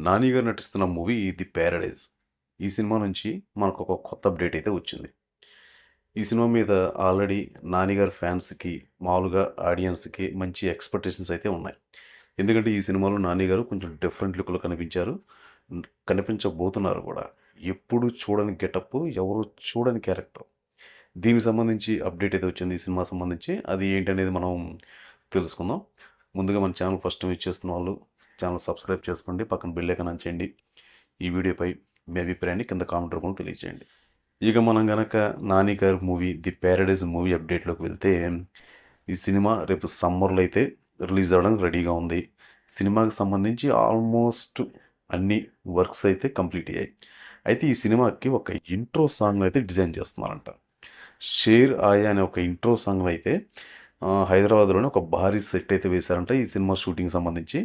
నాని గారు నటిస్తున్న movie the Paradise. ఈ సినిమా నుంచి మనకు ఒక కొత్త అప్డేట్ అయితే వచ్చింది. ఈ సినిమా మీద ఆల్రెడీ నానిగారు ఫ్యాన్స్కి మామూలుగా ఆడియన్స్కి మంచి ఎక్స్పెక్టేషన్స్ అయితే ఉన్నాయి. ఎందుకంటే ఈ సినిమాలో నాని గారు కొంచెం డిఫరెంట్ లుక్లో కనిపించారు. కనిపించబోతున్నారు కూడా. ఎప్పుడు చూడని గెటప్ ఎవరు చూడని క్యారెక్టర్. దీనికి సంబంధించి అప్డేట్ అయితే వచ్చింది ఈ సినిమా సంబంధించి. అది ఏంటనేది మనం తెలుసుకుందాం. ముందుగా మన ఛానల్ ఫస్ట్ టైం చేస్తున్న వాళ్ళు ఛానల్ సబ్స్క్రైబ్ చేసుకోండి పక్కన బిల్ ఐకాన్ ఆన్ చేయండి. ఈ వీడియోపై మీ అభిప్రాయాన్ని కింద కామెంట్ రూపంలో తెలియజేయండి. ఇక మనం గనక నాని గారి మూవీ ది ప్యారడైజ్ మూవీ అప్డేట్లోకి వెళ్తే ఈ సినిమా రేపు సమ్మర్లో అయితే రిలీజ్ అవ్వడానికి రెడీగా ఉంది. సినిమాకి సంబంధించి ఆల్మోస్ట్ అన్ని వర్క్స్ అయితే కంప్లీట్ అయ్యాయి. అయితే ఈ సినిమాకి ఒక ఇంట్రో సాంగ్ అయితే డిజైన్ చేస్తున్నారంట. షేర్ ఆయా అనే ఒక ఇంట్రో సాంగ్ అయితే హైదరాబాద్లోనే ఒక భారీ సెట్ అయితే వేశారంట. ఈ సినిమా షూటింగ్ సంబంధించి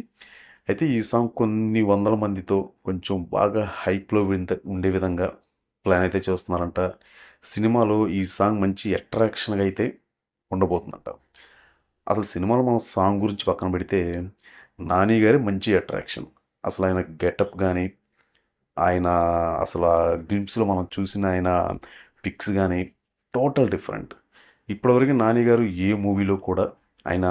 అయితే ఈ సాంగ్ కొన్ని వందల మందితో కొంచెం బాగా హైప్లో వింత ఉండే విధంగా ప్లాన్ అయితే చేస్తున్నారంట. సినిమాలో ఈ సాంగ్ మంచి అట్రాక్షన్గా అయితే ఉండబోతుందంట. అసలు సినిమాలో మనం సాంగ్ గురించి పక్కన పెడితే నాని గారి మంచి అట్రాక్షన్. అసలు ఆయన గెటప్ కానీ ఆయన అసలు ఆ గ్లిమ్స్లో మనం చూసిన ఆయన పిక్స్ కానీ టోటల్ డిఫరెంట్. ఇప్పటివరకు నాని గారు ఏ మూవీలో కూడా ఆయన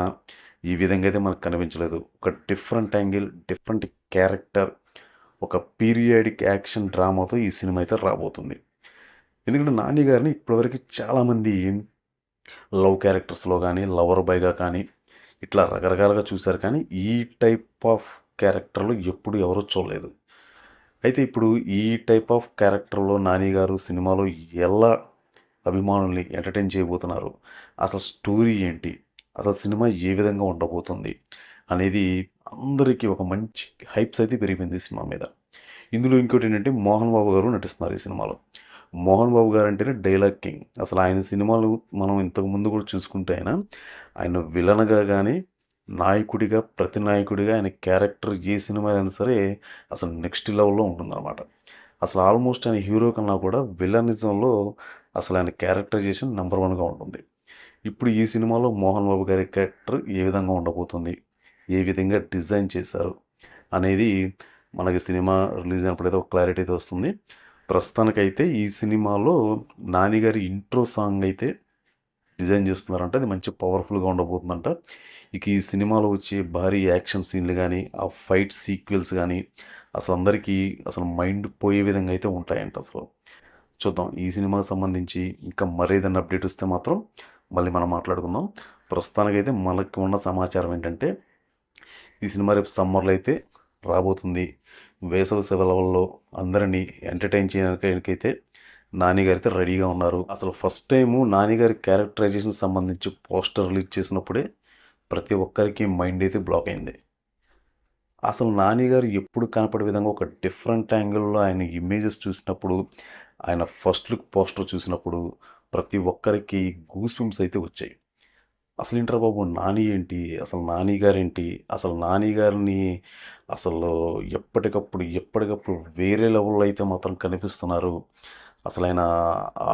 ఈ విధంగా అయితే మనకు కనిపించలేదు. ఒక డిఫరెంట్ యాంగిల్ డిఫరెంట్ క్యారెక్టర్ ఒక పీరియాడిక్ యాక్షన్ డ్రామాతో ఈ సినిమా అయితే రాబోతుంది. ఎందుకంటే నాని గారిని ఇప్పటివరకు చాలామంది లవ్ క్యారెక్టర్స్లో కానీ లవర్ బాయ్గా కానీ ఇట్లా రకరకాలుగా చూశారు కానీ ఈ టైప్ ఆఫ్ క్యారెక్టర్లు ఎప్పుడు ఎవరూ చూడలేదు. అయితే ఇప్పుడు ఈ టైప్ ఆఫ్ క్యారెక్టర్లో నాని గారు సినిమాలో ఎలా అభిమానుల్ని ఎంటర్టైన్ చేయబోతున్నారు? అసలు స్టోరీ ఏంటి? అసలు సినిమా ఏ విధంగా ఉండబోతుంది అనేది అందరికీ ఒక మంచి హైప్స్ అయితే పెరిగింది సినిమా మీద. ఇందులో ఇంకోటి ఏంటంటే మోహన్ బాబు గారు నటిస్తున్నారు ఈ సినిమాలో. మోహన్ బాబు గారు అంటేనే డైలాగ్ కింగ్. అసలు ఆయన సినిమాలు మనం ఇంతకు ముందు కూడా చూసుకుంటే ఆయన ఆయన విలన్గా కానీ నాయకుడిగా ప్రతి నాయకుడిగా ఆయన క్యారెక్టర్ ఏ సినిమా అయినా సరే అసలు నెక్స్ట్ లెవెల్లో ఉంటుందన్నమాట. అసలు ఆల్మోస్ట్ ఆయన హీరో కన్నా కూడా విలనిజంలో అసలు ఆయన క్యారెక్టరైజేషన్ నెంబర్ వన్గా ఉంటుంది. ఇప్పుడు ఈ సినిమాలో మోహన్ బాబు గారి క్యారెక్టర్ ఏ విధంగా ఉండబోతుంది? ఏ విధంగా డిజైన్ చేశారు? అనేది మనకి సినిమా రిలీజ్ అయినప్పుడైతే ఒక క్లారిటీ అయితే వస్తుంది. ప్రస్తుతానికైతే ఈ సినిమాలో నాని గారి ఇంట్రో సాంగ్ అయితే డిజైన్ చేస్తున్నారంట. అది మంచి పవర్ఫుల్గా ఉండబోతుందంట. ఇక ఈ సినిమాలో వచ్చే భారీ యాక్షన్ సీన్లు కానీ ఆ ఫైట్ సీక్వెల్స్ కానీ అసలు అందరికీ అసలు మైండ్ పోయే విధంగా అయితే ఉంటాయంట అసలు. చూద్దాం. ఈ సినిమాకి సంబంధించి ఇంకా మరేదైనా అప్డేట్ వస్తే మాత్రం మళ్ళీ మనం మాట్లాడుకుందాం. ప్రస్తుతానికైతే మనకి ఉన్న సమాచారం ఏంటంటే ఈ సినిమా రేపు సమ్మర్లో అయితే రాబోతుంది. వేసవి సెలవుల్లో అందరినీ ఎంటర్టైన్ చేయడానికైతే నానిగారు అయితే రెడీగా ఉన్నారు. అసలు ఫస్ట్ టైము నానిగారి క్యారెక్టరైజేషన్ సంబంధించి పోస్టర్ రిలీజ్ చేసినప్పుడే ప్రతి ఒక్కరికి మైండ్ అయితే బ్లాక్ అయింది. అసలు నానిగారు ఎప్పుడు కనపడే విధంగా ఒక డిఫరెంట్ యాంగిల్లో ఆయన ఇమేజెస్ చూసినప్పుడు ఆయన ఫస్ట్ లుక్ పోస్టర్ చూసినప్పుడు ప్రతి ఒక్కరికి గూస్పింప్స్ అయితే వచ్చాయి. అసలు ఏంట్రా బాబు నాని ఏంటి? అసలు నాని గారేంటి? అసలు నాని గారిని అసలు ఎప్పటికప్పుడు ఎప్పటికప్పుడు వేరే లెవెల్లో అయితే మాత్రం కనిపిస్తున్నారు. అసలు ఆయన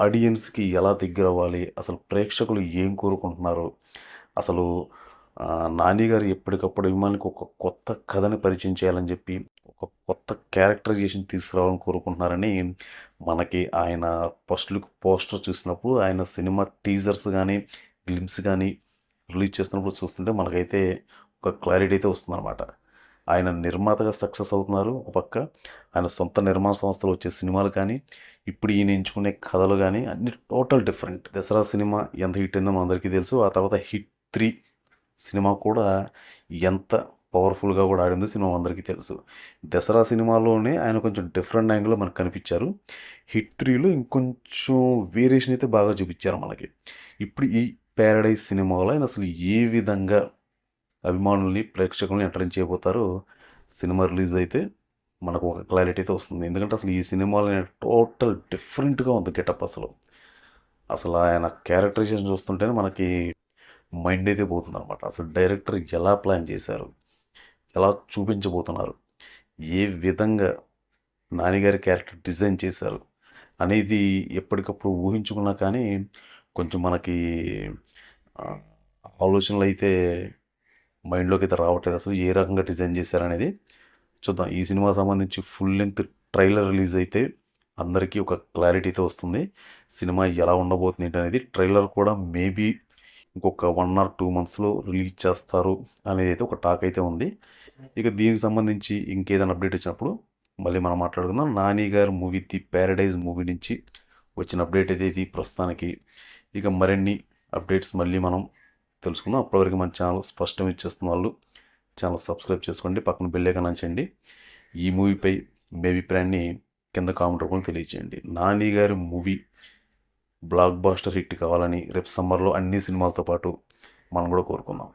ఆడియన్స్కి ఎలా దగ్గర అవ్వాలి అసలు ప్రేక్షకులు ఏం కోరుకుంటున్నారు? అసలు నానిగారు నాని గారు ఎప్పటికప్పుడు అభిమానికి ఒక కొత్త కథని పరిచయం చేయాలని చెప్పి ఒక కొత్త క్యారెక్టరైజేషన్ తీసుకురావాలని కోరుకుంటున్నారని మనకి ఆయన ఫస్ట్ లుక్ పోస్టర్ చూసినప్పుడు ఆయన సినిమా టీజర్స్ కానీ గ్లిమ్స్ కానీ రిలీజ్ చేస్తున్నప్పుడు చూస్తుంటే మనకైతే ఒక క్లారిటీ అయితే వస్తుందన్నమాట. ఆయన నిర్మాతగా సక్సెస్ అవుతున్నారు ఒక పక్క. ఆయన సొంత నిర్మాణ సంస్థలు వచ్చే సినిమాలు కానీ ఇప్పుడు ఈయన ఎంచుకునే కథలు కానీ అన్ని టోటల్ డిఫరెంట్. దసరా సినిమా ఎంత హిట్ అయిందో మనందరికీ తెలుసు. ఆ తర్వాత హిట్ త్రీ సినిమా కూడా ఎంత పవర్ఫుల్గా కూడా ఆడిందో సినిమా అందరికీ తెలుసు. దసరా సినిమాలోనే ఆయన కొంచెం డిఫరెంట్ యాంగిల్లో మనకు కనిపించారు. హిట్ త్రీలో ఇంకొంచెం వేరియేషన్ అయితే బాగా చూపించారు మనకి. ఇప్పుడు ఈ ప్యారడైజ్ సినిమాలో ఆయన అసలు ఏ విధంగా అభిమానుల్ని ప్రేక్షకుల్ని ఎంటర్టైన్ చేయబోతారో సినిమా రిలీజ్ అయితే మనకు ఒక క్లారిటీ అయితే వస్తుంది. ఎందుకంటే అసలు ఈ సినిమాలో టోటల్ డిఫరెంట్గా ఉంది గెటప్ అసలు. అసలు ఆయన క్యారెక్టరైజేషన్ చూస్తుంటేనే మనకి మైండ్ అయితే పోతుంది అనమాట అసలు డైరెక్టర్ ఎలా ప్లాన్ చేశారు? ఎలా చూపించబోతున్నారు? ఏ విధంగా నానిగారి క్యారెక్టర్ డిజైన్ చేశారు అనేది ఎప్పటికప్పుడు ఊహించుకున్నా కానీ కొంచెం మనకి ఆలోచనలు అయితే మైండ్లోకి అయితే రావట్లేదు. అసలు ఏ రకంగా డిజైన్ చేశారనేది చూద్దాం. ఈ సినిమా సంబంధించి ఫుల్ లెంత్ ట్రైలర్ రిలీజ్ అయితే అందరికీ ఒక క్లారిటీ అయితే వస్తుంది. సినిమా ఎలా ఉండబోతుంది అనేది ట్రైలర్ కూడా మేబీ ఇంకొక వన్ ఆర్ టూ మంత్స్లో రిలీజ్ చేస్తారు అనేది అయితే ఒక టాక్ అయితే ఉంది. ఇక దీనికి సంబంధించి ఇంకేదైనా అప్డేట్ వచ్చినప్పుడు మళ్ళీ మనం మాట్లాడుకుందాం. Nani garu movie the Paradise movie నుంచి వచ్చిన అప్డేట్ అయితే ఇది ప్రస్తుతానికి. ఇక మరిన్ని అప్డేట్స్ మళ్ళీ మనం తెలుసుకుందాం. అప్పటివరకు మన ఛానల్ స్పష్టం ఇచ్చేస్తున్న వాళ్ళు ఛానల్ సబ్స్క్రైబ్ చేసుకోండి. పక్కన బెల్లేక అంచండి ఈ మూవీపై మీ అభిప్రాయాన్ని కింద కామెంట్ రూపంలో తెలియజేయండి. నాని గారి మూవీ బ్లాక్ బాస్టర్ హిట్ కావాలని రేపు సమ్మర్లో అన్ని సినిమాలతో పాటు మనం కూడా కోరుకుందాం.